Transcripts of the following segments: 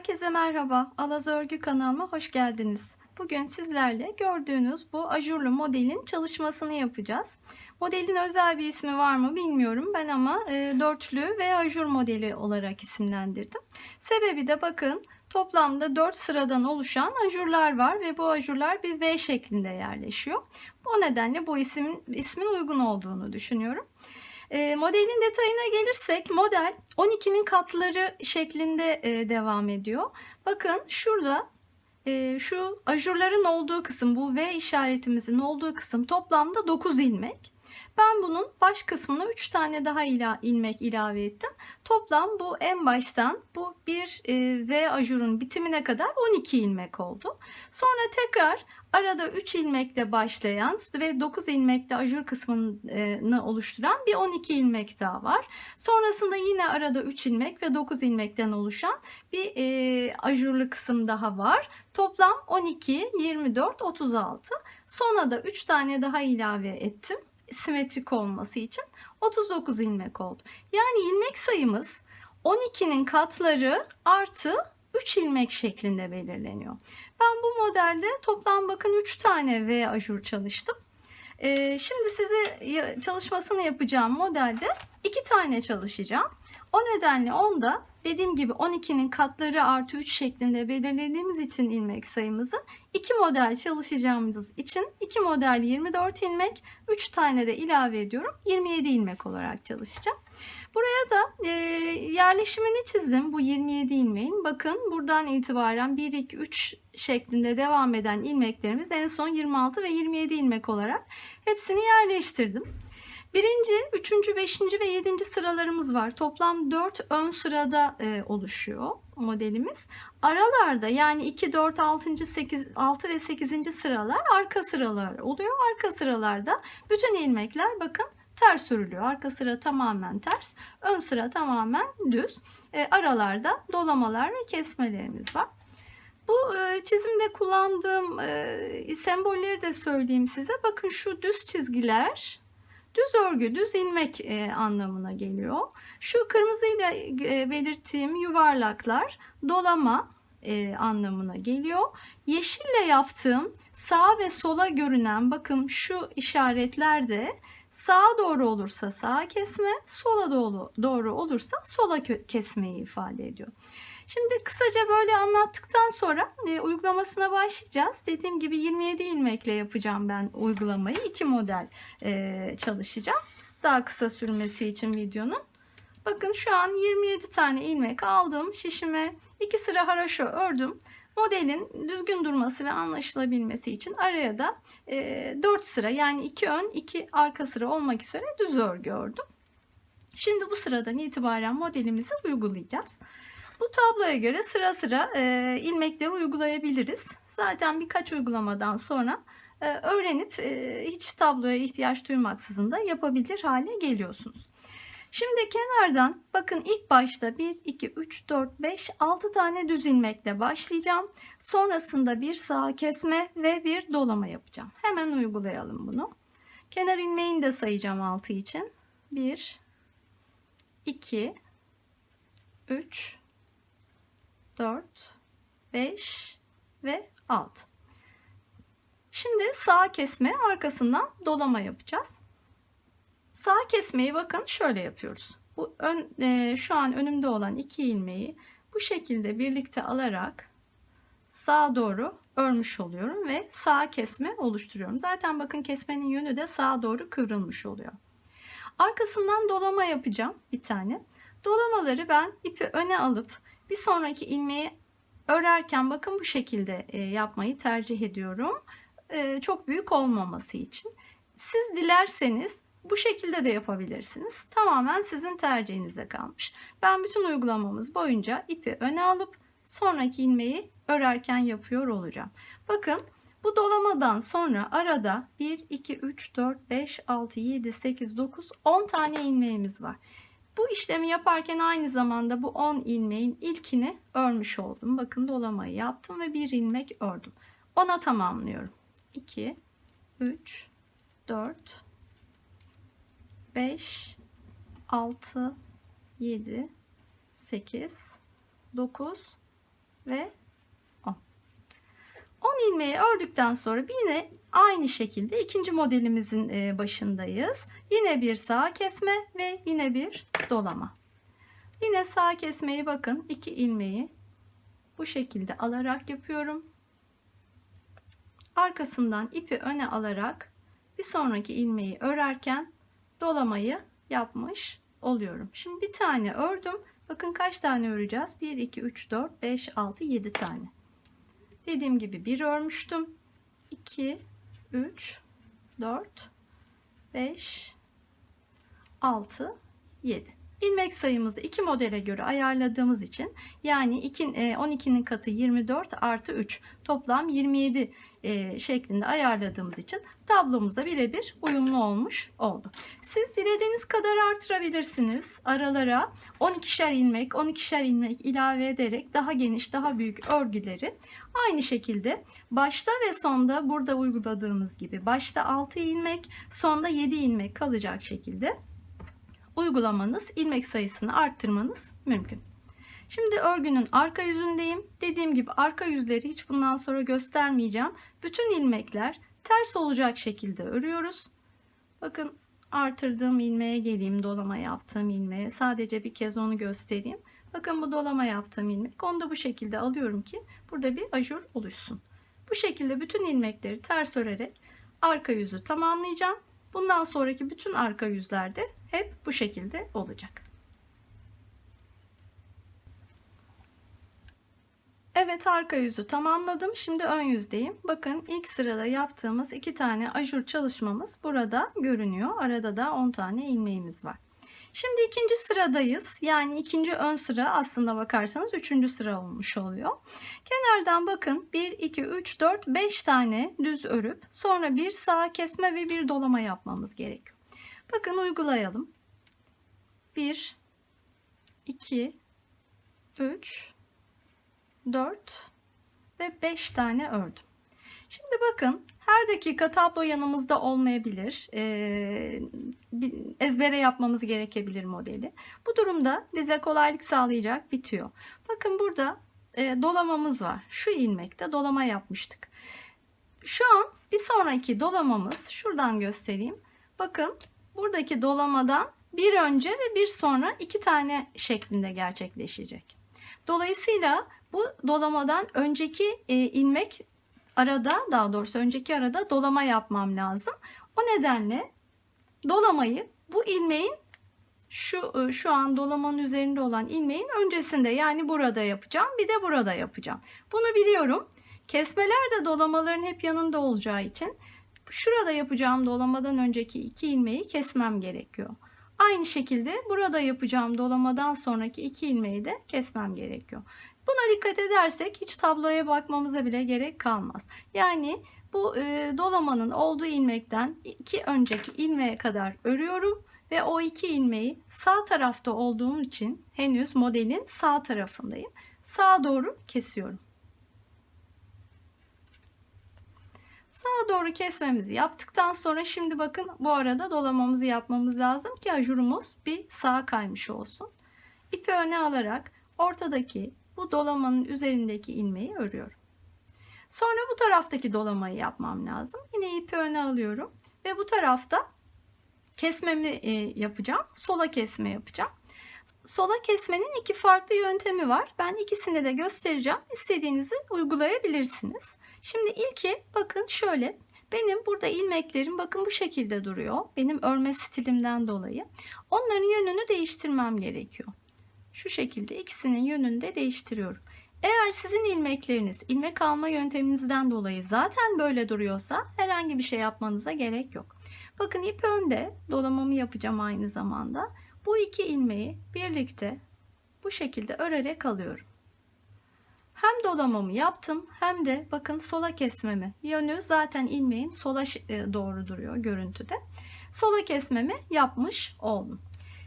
Herkese merhaba. Alaz Örgü kanalıma hoş geldiniz. Bugün sizlerle gördüğünüz bu ajurlu modelin çalışmasını yapacağız. Modelin özel bir ismi var mı bilmiyorum. Ben ama e, dörtlü ve ajur modeli olarak isimlendirdim. Sebebi de bakın toplamda 4 sıradan oluşan ajurlar var ve bu ajurlar bir V şeklinde yerleşiyor. O nedenle bu isim, ismin uygun olduğunu düşünüyorum. E, modelin detayına gelirsek model 12'nin katları şeklinde e, devam ediyor. Bakın şurada e, şu ajurların olduğu kısım bu V işaretimizin olduğu kısım toplamda 9 ilmek. Ben bunun baş kısmına 3 tane daha ila, ilmek ilave ettim. Toplam bu en baştan bu bir e, V ajurun bitimine kadar 12 ilmek oldu. Sonra tekrar arada 3 ilmekle başlayan ve 9 ilmekle ajur kısmını oluşturan bir 12 ilmek daha var. Sonrasında yine arada 3 ilmek ve 9 ilmekten oluşan bir e, ajurlu kısım daha var. Toplam 12, 24, 36. Sona da 3 tane daha ilave ettim simetrik olması için 39 ilmek oldu. Yani ilmek sayımız 12'nin katları artı 3 ilmek şeklinde belirleniyor. Ben bu modelde toplam bakın 3 tane V ajur çalıştım. Ee, şimdi size çalışmasını yapacağım modelde 2 tane çalışacağım. O nedenle onda dediğim gibi 12'nin katları artı 3 şeklinde belirlediğimiz için ilmek sayımızı 2 model çalışacağımız için 2 model 24 ilmek 3 tane de ilave ediyorum 27 ilmek olarak çalışacağım. Buraya da e, yerleşimini çizdim bu 27 ilmeğin. Bakın buradan itibaren 1, 2, 3 şeklinde devam eden ilmeklerimiz en son 26 ve 27 ilmek olarak hepsini yerleştirdim. Birinci, üçüncü, beşinci ve yedinci sıralarımız var. Toplam dört ön sırada e, oluşuyor modelimiz. Aralarda yani 2, 4, 6, 8, 6 ve 8. sıralar arka sıralar oluyor. Arka sıralarda bütün ilmekler bakın ters örülüyor. Arka sıra tamamen ters, ön sıra tamamen düz. E, aralarda dolamalar ve kesmelerimiz var. Bu e, çizimde kullandığım e, sembolleri de söyleyeyim size. Bakın şu düz çizgiler Düz örgü, düz ilmek e, anlamına geliyor. Şu kırmızıyla e, belirttiğim yuvarlaklar dolama e, anlamına geliyor. Yeşille yaptığım sağ ve sola görünen bakın şu işaretler de sağa doğru olursa sağa kesme, sola doğru, doğru olursa sola kesmeyi ifade ediyor. Şimdi kısaca böyle anlattıktan sonra e, uygulamasına başlayacağız. Dediğim gibi 27 ilmekle yapacağım ben uygulamayı. iki model e, çalışacağım. Daha kısa sürmesi için videonun. Bakın şu an 27 tane ilmek aldım. Şişime 2 sıra haraşo ördüm. Modelin düzgün durması ve anlaşılabilmesi için araya da e, 4 sıra yani 2 ön 2 arka sıra olmak üzere düz örgü ördüm. Şimdi bu sıradan itibaren modelimizi uygulayacağız. Bu tabloya göre sıra sıra e, ilmekleri uygulayabiliriz. Zaten birkaç uygulamadan sonra e, öğrenip e, hiç tabloya ihtiyaç duymaksızın da yapabilir hale geliyorsunuz. Şimdi kenardan bakın ilk başta 1, 2, 3, 4, 5, 6 tane düz ilmekle başlayacağım. Sonrasında bir sağ kesme ve bir dolama yapacağım. Hemen uygulayalım bunu. Kenar ilmeğini de sayacağım 6 için. 1, 2, 3, 4, 5 ve 6. Şimdi sağ kesme arkasından dolama yapacağız. Sağ kesmeyi bakın şöyle yapıyoruz. Bu ön, e, şu an önümde olan iki ilmeği bu şekilde birlikte alarak sağa doğru örmüş oluyorum ve sağ kesme oluşturuyorum. Zaten bakın kesmenin yönü de sağa doğru kıvrılmış oluyor. Arkasından dolama yapacağım bir tane. Dolamaları ben ipi öne alıp bir sonraki ilmeği örerken bakın bu şekilde e, yapmayı tercih ediyorum. E, çok büyük olmaması için. Siz dilerseniz bu şekilde de yapabilirsiniz. Tamamen sizin tercihinize kalmış. Ben bütün uygulamamız boyunca ipi öne alıp sonraki ilmeği örerken yapıyor olacağım. Bakın bu dolamadan sonra arada 1, 2, 3, 4, 5, 6, 7, 8, 9, 10 tane ilmeğimiz var. Bu işlemi yaparken aynı zamanda bu 10 ilmeğin ilkini örmüş oldum. Bakın dolamayı yaptım ve bir ilmek ördüm. Ona tamamlıyorum. 2 3 4 5 6 7 8 9 ve 10. 10 ilmeği ördükten sonra yine aynı şekilde ikinci modelimizin e, başındayız. Yine bir sağ kesme ve yine bir dolama. Yine sağ kesmeyi bakın 2 ilmeği bu şekilde alarak yapıyorum. Arkasından ipi öne alarak bir sonraki ilmeği örerken dolamayı yapmış oluyorum. Şimdi bir tane ördüm. Bakın kaç tane öreceğiz? 1, 2, 3, 4, 5, 6, 7 tane. Dediğim gibi bir örmüştüm. 2, 3, 4, 5, 6, 7 ilmek sayımızı iki modele göre ayarladığımız için yani 2, 12'nin e, katı 24 artı 3 toplam 27 e, şeklinde ayarladığımız için tablomuzda birebir uyumlu olmuş oldu. Siz dilediğiniz kadar artırabilirsiniz. Aralara 12'şer ilmek 12'şer ilmek ilave ederek daha geniş daha büyük örgüleri aynı şekilde başta ve sonda burada uyguladığımız gibi başta 6 ilmek sonda 7 ilmek kalacak şekilde uygulamanız, ilmek sayısını arttırmanız mümkün. Şimdi örgünün arka yüzündeyim. Dediğim gibi arka yüzleri hiç bundan sonra göstermeyeceğim. Bütün ilmekler ters olacak şekilde örüyoruz. Bakın artırdığım ilmeğe geleyim. Dolama yaptığım ilmeğe. Sadece bir kez onu göstereyim. Bakın bu dolama yaptığım ilmek. Onu da bu şekilde alıyorum ki burada bir ajur oluşsun. Bu şekilde bütün ilmekleri ters örerek arka yüzü tamamlayacağım. Bundan sonraki bütün arka yüzlerde hep bu şekilde olacak. Evet arka yüzü tamamladım. Şimdi ön yüzdeyim. Bakın ilk sırada yaptığımız iki tane ajur çalışmamız burada görünüyor. Arada da 10 tane ilmeğimiz var. Şimdi ikinci sıradayız. Yani ikinci ön sıra aslında bakarsanız üçüncü sıra olmuş oluyor. Kenardan bakın 1, 2, 3, 4, 5 tane düz örüp sonra bir sağ kesme ve bir dolama yapmamız gerekiyor. Bakın uygulayalım. 1, 2, 3, 4 ve 5 tane ördüm. Şimdi bakın her dakika tablo yanımızda olmayabilir. Ee, ezbere yapmamız gerekebilir modeli. Bu durumda bize kolaylık sağlayacak bitiyor. Bakın burada e, dolamamız var. Şu ilmekte dolama yapmıştık. Şu an bir sonraki dolamamız şuradan göstereyim. Bakın buradaki dolamadan bir önce ve bir sonra iki tane şeklinde gerçekleşecek. Dolayısıyla bu dolamadan önceki e, ilmek arada daha doğrusu önceki arada dolama yapmam lazım. O nedenle dolamayı bu ilmeğin şu e, şu an dolamanın üzerinde olan ilmeğin öncesinde yani burada yapacağım. Bir de burada yapacağım. Bunu biliyorum. Kesmeler de dolamaların hep yanında olacağı için şurada yapacağım dolamadan önceki iki ilmeği kesmem gerekiyor. Aynı şekilde burada yapacağım dolamadan sonraki iki ilmeği de kesmem gerekiyor. Buna dikkat edersek hiç tabloya bakmamıza bile gerek kalmaz. Yani bu e, dolamanın olduğu ilmekten iki önceki ilmeğe kadar örüyorum ve o iki ilmeği sağ tarafta olduğum için henüz modelin sağ tarafındayım. Sağa doğru kesiyorum. Sağa doğru kesmemizi yaptıktan sonra şimdi bakın bu arada dolamamızı yapmamız lazım ki ajurumuz bir sağa kaymış olsun. İpi öne alarak ortadaki bu dolamanın üzerindeki ilmeği örüyorum. Sonra bu taraftaki dolamayı yapmam lazım. Yine ipi öne alıyorum ve bu tarafta kesmemi e, yapacağım. Sola kesme yapacağım. Sola kesmenin iki farklı yöntemi var. Ben ikisini de göstereceğim. İstediğinizi uygulayabilirsiniz. Şimdi ilki bakın şöyle. Benim burada ilmeklerim bakın bu şekilde duruyor. Benim örme stilimden dolayı. Onların yönünü değiştirmem gerekiyor. Şu şekilde ikisinin yönünü de değiştiriyorum. Eğer sizin ilmekleriniz ilmek alma yönteminizden dolayı zaten böyle duruyorsa herhangi bir şey yapmanıza gerek yok. Bakın ip önde dolamamı yapacağım aynı zamanda. Bu iki ilmeği birlikte bu şekilde örerek alıyorum. Hem dolamamı yaptım hem de bakın sola kesmemi yönü zaten ilmeğin sola e, doğru duruyor görüntüde. Sola kesmemi yapmış oldum.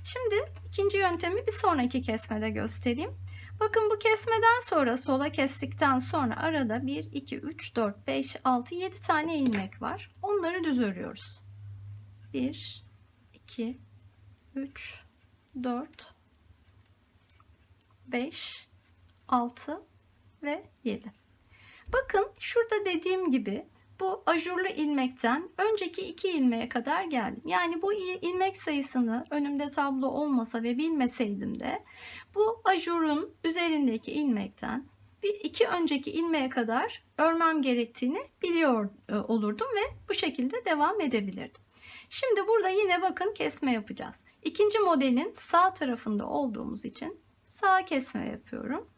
Şimdi ikinci yöntemi bir sonraki kesmede göstereyim. Bakın bu kesmeden sonra sola kestikten sonra arada 1, 2, 3, 4, 5, 6, 7 tane ilmek var. Onları düz örüyoruz. 1, 2, 3, 4, 5, 6 ve 7. Bakın şurada dediğim gibi bu ajurlu ilmekten önceki iki ilmeğe kadar geldim. Yani bu ilmek sayısını önümde tablo olmasa ve bilmeseydim de bu ajurun üzerindeki ilmekten bir iki önceki ilmeğe kadar örmem gerektiğini biliyor e, olurdum ve bu şekilde devam edebilirdim. Şimdi burada yine bakın kesme yapacağız. İkinci modelin sağ tarafında olduğumuz için sağ kesme yapıyorum.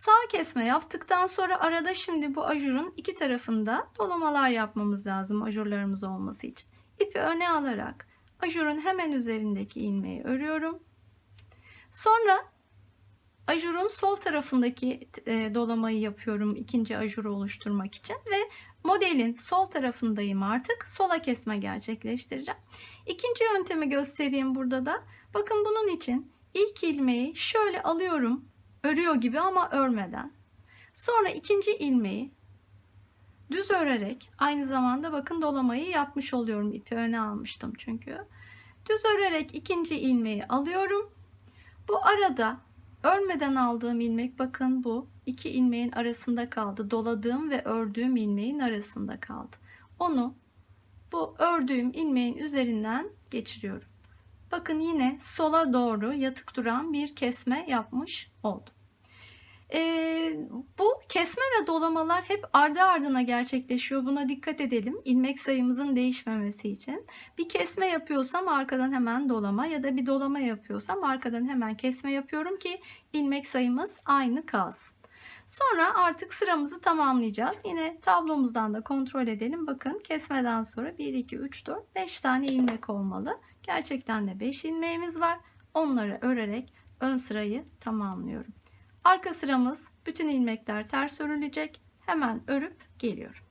Sağ kesme yaptıktan sonra arada şimdi bu ajurun iki tarafında dolamalar yapmamız lazım ajurlarımız olması için. İpi öne alarak ajurun hemen üzerindeki ilmeği örüyorum. Sonra ajurun sol tarafındaki e, dolamayı yapıyorum ikinci ajuru oluşturmak için ve modelin sol tarafındayım artık sola kesme gerçekleştireceğim. İkinci yöntemi göstereyim burada da. Bakın bunun için ilk ilmeği şöyle alıyorum örüyor gibi ama örmeden. Sonra ikinci ilmeği düz örerek aynı zamanda bakın dolamayı yapmış oluyorum. ipi öne almıştım çünkü. Düz örerek ikinci ilmeği alıyorum. Bu arada örmeden aldığım ilmek bakın bu iki ilmeğin arasında kaldı. Doladığım ve ördüğüm ilmeğin arasında kaldı. Onu bu ördüğüm ilmeğin üzerinden geçiriyorum. Bakın yine sola doğru yatık duran bir kesme yapmış oldum. Ee, bu kesme ve dolamalar hep ardı ardına gerçekleşiyor. Buna dikkat edelim. İlmek sayımızın değişmemesi için. Bir kesme yapıyorsam arkadan hemen dolama ya da bir dolama yapıyorsam arkadan hemen kesme yapıyorum ki ilmek sayımız aynı kalsın. Sonra artık sıramızı tamamlayacağız. Yine tablomuzdan da kontrol edelim. Bakın kesmeden sonra 1, 2, 3, 4, 5 tane ilmek olmalı. Gerçekten de 5 ilmeğimiz var. Onları örerek ön sırayı tamamlıyorum. Arka sıramız bütün ilmekler ters örülecek. Hemen örüp geliyorum.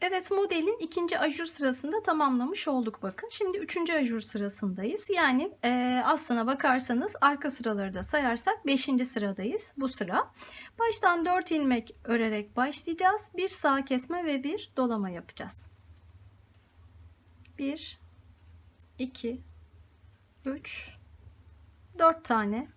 Evet modelin ikinci ajur sırasında tamamlamış olduk bakın. Şimdi üçüncü ajur sırasındayız. Yani e, aslına bakarsanız arka sıraları da sayarsak beşinci sıradayız bu sıra. Baştan 4 ilmek örerek başlayacağız. Bir sağ kesme ve bir dolama yapacağız. 1 2 3 4 tane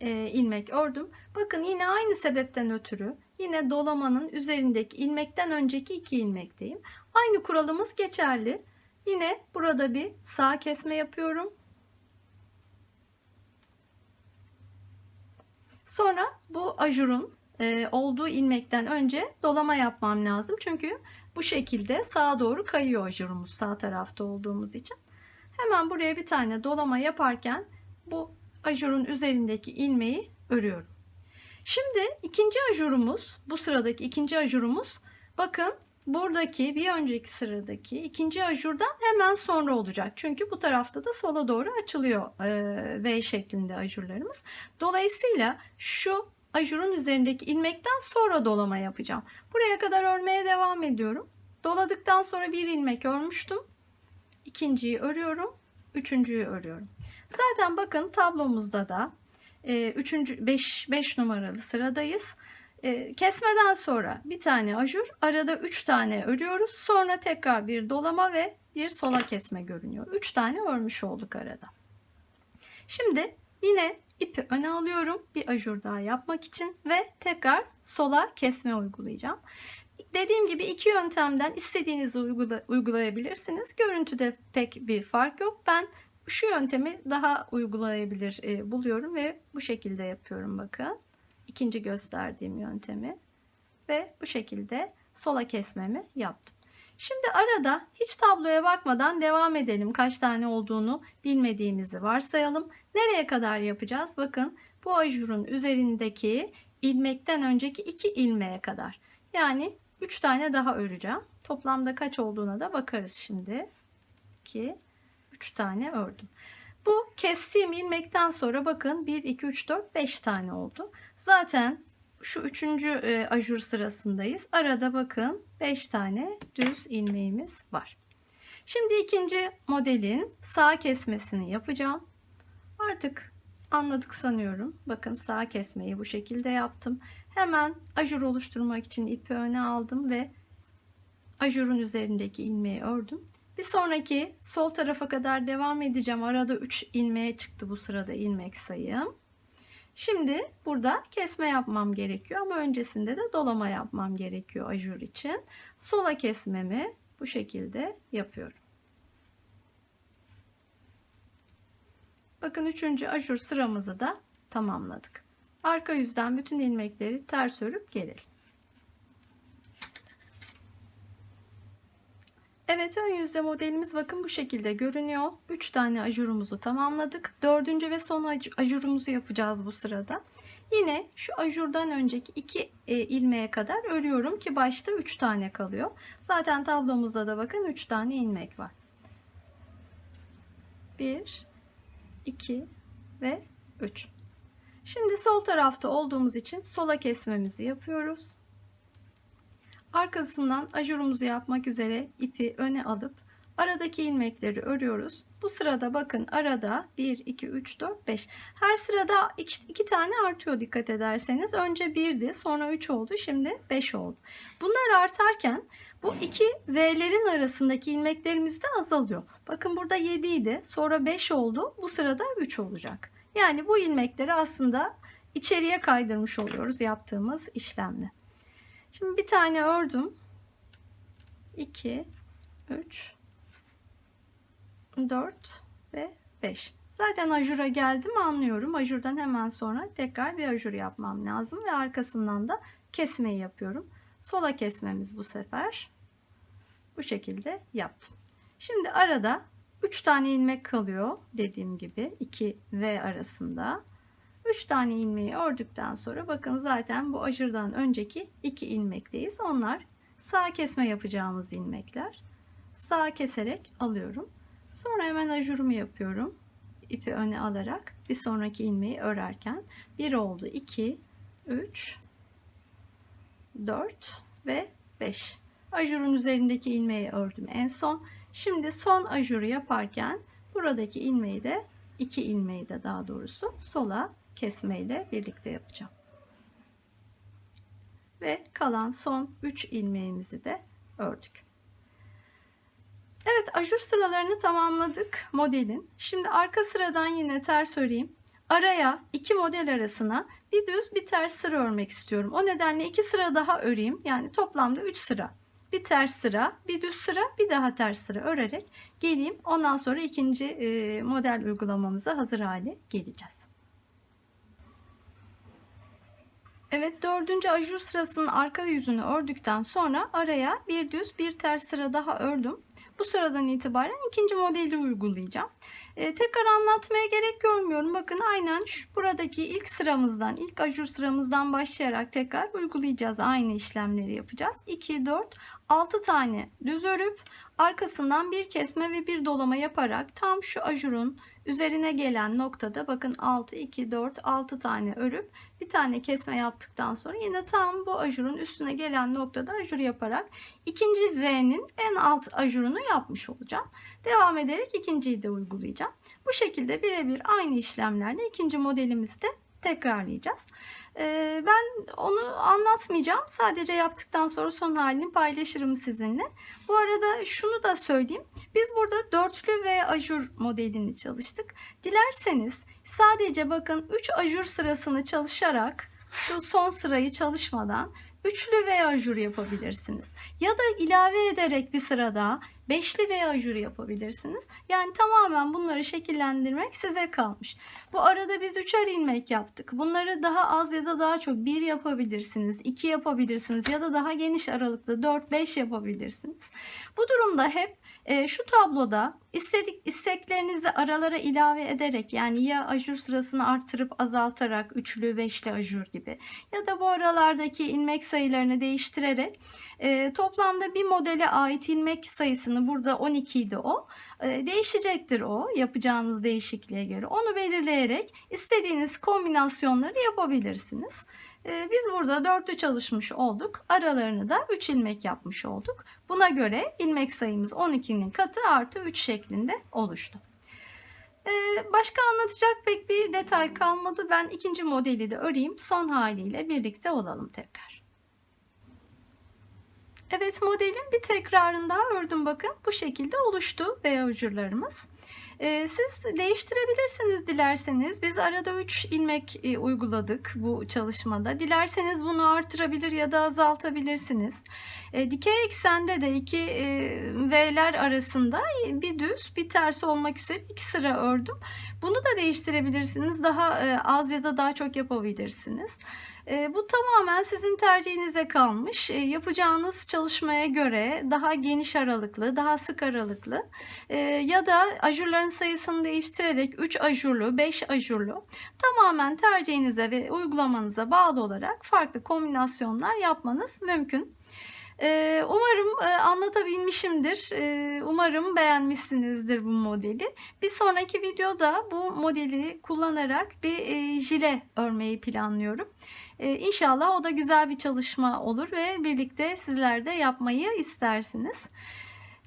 e, ilmek ördüm. Bakın yine aynı sebepten ötürü Yine dolamanın üzerindeki ilmekten önceki iki ilmekteyim. Aynı kuralımız geçerli. Yine burada bir sağ kesme yapıyorum. Sonra bu ajurun e, olduğu ilmekten önce dolama yapmam lazım. Çünkü bu şekilde sağa doğru kayıyor ajurumuz sağ tarafta olduğumuz için. Hemen buraya bir tane dolama yaparken bu ajurun üzerindeki ilmeği örüyorum. Şimdi ikinci ajurumuz, bu sıradaki ikinci ajurumuz bakın buradaki bir önceki sıradaki ikinci ajurdan hemen sonra olacak. Çünkü bu tarafta da sola doğru açılıyor V şeklinde ajurlarımız. Dolayısıyla şu ajurun üzerindeki ilmekten sonra dolama yapacağım. Buraya kadar örmeye devam ediyorum. Doladıktan sonra bir ilmek örmüştüm. İkinciyi örüyorum. Üçüncüyü örüyorum. Zaten bakın tablomuzda da e, üçüncü 5 5 numaralı sıradayız. E, kesmeden sonra bir tane ajur, arada 3 tane örüyoruz. Sonra tekrar bir dolama ve bir sola kesme görünüyor. 3 tane örmüş olduk arada. Şimdi yine ipi öne alıyorum bir ajur daha yapmak için ve tekrar sola kesme uygulayacağım. Dediğim gibi iki yöntemden istediğinizi uygula, uygulayabilirsiniz. Görüntüde pek bir fark yok. Ben şu yöntemi daha uygulayabilir e, buluyorum ve bu şekilde yapıyorum bakın. İkinci gösterdiğim yöntemi ve bu şekilde sola kesmemi yaptım. Şimdi arada hiç tabloya bakmadan devam edelim. Kaç tane olduğunu bilmediğimizi varsayalım. Nereye kadar yapacağız? Bakın bu ajurun üzerindeki ilmekten önceki iki ilmeğe kadar. Yani 3 tane daha öreceğim. Toplamda kaç olduğuna da bakarız şimdi. 2 3 tane ördüm. Bu kestiğim ilmekten sonra bakın 1, 2, 3, 4, 5 tane oldu. Zaten şu üçüncü e, ajur sırasındayız. Arada bakın 5 tane düz ilmeğimiz var. Şimdi ikinci modelin sağ kesmesini yapacağım. Artık anladık sanıyorum. Bakın sağ kesmeyi bu şekilde yaptım. Hemen ajur oluşturmak için ipi öne aldım ve ajurun üzerindeki ilmeği ördüm. Bir sonraki sol tarafa kadar devam edeceğim. Arada 3 ilmeğe çıktı bu sırada ilmek sayım. Şimdi burada kesme yapmam gerekiyor ama öncesinde de dolama yapmam gerekiyor ajur için. Sola kesmemi bu şekilde yapıyorum. Bakın üçüncü ajur sıramızı da tamamladık. Arka yüzden bütün ilmekleri ters örüp gelelim. Evet ön yüzde modelimiz bakın bu şekilde görünüyor. 3 tane ajurumuzu tamamladık. Dördüncü ve son ajurumuzu yapacağız bu sırada. Yine şu ajurdan önceki iki e, ilmeğe kadar örüyorum ki başta 3 tane kalıyor. Zaten tablomuzda da bakın 3 tane ilmek var. 1 2 ve 3. Şimdi sol tarafta olduğumuz için sola kesmemizi yapıyoruz. Arkasından ajurumuzu yapmak üzere ipi öne alıp aradaki ilmekleri örüyoruz. Bu sırada bakın arada 1, 2, 3, 4, 5. Her sırada 2 tane artıyor dikkat ederseniz. Önce 1'di sonra 3 oldu şimdi 5 oldu. Bunlar artarken bu iki V'lerin arasındaki ilmeklerimiz de azalıyor. Bakın burada 7 idi sonra 5 oldu. Bu sırada 3 olacak. Yani bu ilmekleri aslında içeriye kaydırmış oluyoruz yaptığımız işlemle. Şimdi bir tane ördüm. 2 3 4 ve 5. Zaten ajura geldim anlıyorum. Ajurdan hemen sonra tekrar bir ajur yapmam lazım ve arkasından da kesmeyi yapıyorum. Sola kesmemiz bu sefer. Bu şekilde yaptım. Şimdi arada 3 tane ilmek kalıyor dediğim gibi 2 V arasında. 3 tane ilmeği ördükten sonra bakın zaten bu ajırdan önceki 2 ilmekteyiz. Onlar sağ kesme yapacağımız ilmekler. Sağ keserek alıyorum. Sonra hemen ajurumu yapıyorum. İpi öne alarak bir sonraki ilmeği örerken 1 oldu 2 3 4 ve 5. Ajurun üzerindeki ilmeği ördüm en son. Şimdi son ajuru yaparken buradaki ilmeği de iki ilmeği de daha doğrusu sola kesmeyle birlikte yapacağım. Ve kalan son 3 ilmeğimizi de ördük. Evet ajur sıralarını tamamladık modelin. Şimdi arka sıradan yine ters öreyim. Araya iki model arasına bir düz bir ters sıra örmek istiyorum. O nedenle iki sıra daha öreyim. Yani toplamda 3 sıra. Bir ters sıra, bir düz sıra, bir daha ters sıra örerek geleyim. Ondan sonra ikinci model uygulamamıza hazır hale geleceğiz. Evet dördüncü ajur sırasının arka yüzünü ördükten sonra araya bir düz bir ters sıra daha ördüm. Bu sıradan itibaren ikinci modeli uygulayacağım. Ee, tekrar anlatmaya gerek görmüyorum. Bakın aynen şu buradaki ilk sıramızdan, ilk ajur sıramızdan başlayarak tekrar uygulayacağız. Aynı işlemleri yapacağız. 2, 4, 6 tane düz örüp arkasından bir kesme ve bir dolama yaparak tam şu ajurun üzerine gelen noktada bakın 6 2 4 6 tane örüp bir tane kesme yaptıktan sonra yine tam bu ajurun üstüne gelen noktada ajur yaparak ikinci V'nin en alt ajurunu yapmış olacağım. Devam ederek ikinciyi de uygulayacağım. Bu şekilde birebir aynı işlemlerle ikinci modelimizi de tekrarlayacağız. Ee, ben onu anlatmayacağım. Sadece yaptıktan sonra son halini paylaşırım sizinle. Bu arada şunu da söyleyeyim. Biz burada dörtlü ve ajur modelini çalıştık. Dilerseniz sadece bakın 3 ajur sırasını çalışarak şu son sırayı çalışmadan üçlü ve ajur yapabilirsiniz. Ya da ilave ederek bir sırada beşli veya ajur yapabilirsiniz. Yani tamamen bunları şekillendirmek size kalmış. Bu arada biz üçer ilmek yaptık. Bunları daha az ya da daha çok bir yapabilirsiniz, iki yapabilirsiniz ya da daha geniş aralıklı 4-5 yapabilirsiniz. Bu durumda hep e, şu tabloda istedik isteklerinizi aralara ilave ederek yani ya ajur sırasını artırıp azaltarak üçlü beşli ajur gibi ya da bu aralardaki ilmek sayılarını değiştirerek e, toplamda bir modele ait ilmek sayısını burada 12 idi o e, değişecektir o yapacağınız değişikliğe göre onu belirleyerek istediğiniz kombinasyonları yapabilirsiniz. Ee, biz burada dörtlü çalışmış olduk. Aralarını da 3 ilmek yapmış olduk. Buna göre ilmek sayımız 12'nin katı artı 3 şeklinde oluştu. Ee, başka anlatacak pek bir detay kalmadı. Ben ikinci modeli de öreyim. Son haliyle birlikte olalım tekrar. Evet modelin bir tekrarını daha ördüm bakın. Bu şekilde oluştu V ucurlarımız. Ee, siz değiştirebilirsiniz dilerseniz. Biz arada 3 ilmek e, uyguladık bu çalışmada. Dilerseniz bunu artırabilir ya da azaltabilirsiniz. E, dikey eksende de iki e, V'ler arasında bir düz bir ters olmak üzere iki sıra ördüm. Bunu da değiştirebilirsiniz. Daha e, az ya da daha çok yapabilirsiniz. E, bu tamamen sizin tercihinize kalmış. E, yapacağınız çalışmaya göre daha geniş aralıklı, daha sık aralıklı e, ya da ajurların sayısını değiştirerek 3 ajurlu, 5 ajurlu tamamen tercihinize ve uygulamanıza bağlı olarak farklı kombinasyonlar yapmanız mümkün. Umarım e, anlatabilmişimdir. Umarım beğenmişsinizdir bu modeli. Bir sonraki videoda bu modeli kullanarak bir e, jile örmeyi planlıyorum. Ee, İnşallah o da güzel bir çalışma olur ve birlikte sizler de yapmayı istersiniz.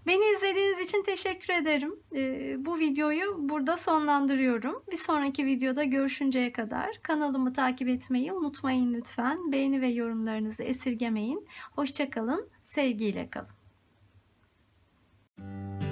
Beni izlediğiniz için teşekkür ederim. Ee, bu videoyu burada sonlandırıyorum. Bir sonraki videoda görüşünceye kadar kanalımı takip etmeyi unutmayın lütfen. Beğeni ve yorumlarınızı esirgemeyin. Hoşçakalın, sevgiyle kalın. Müzik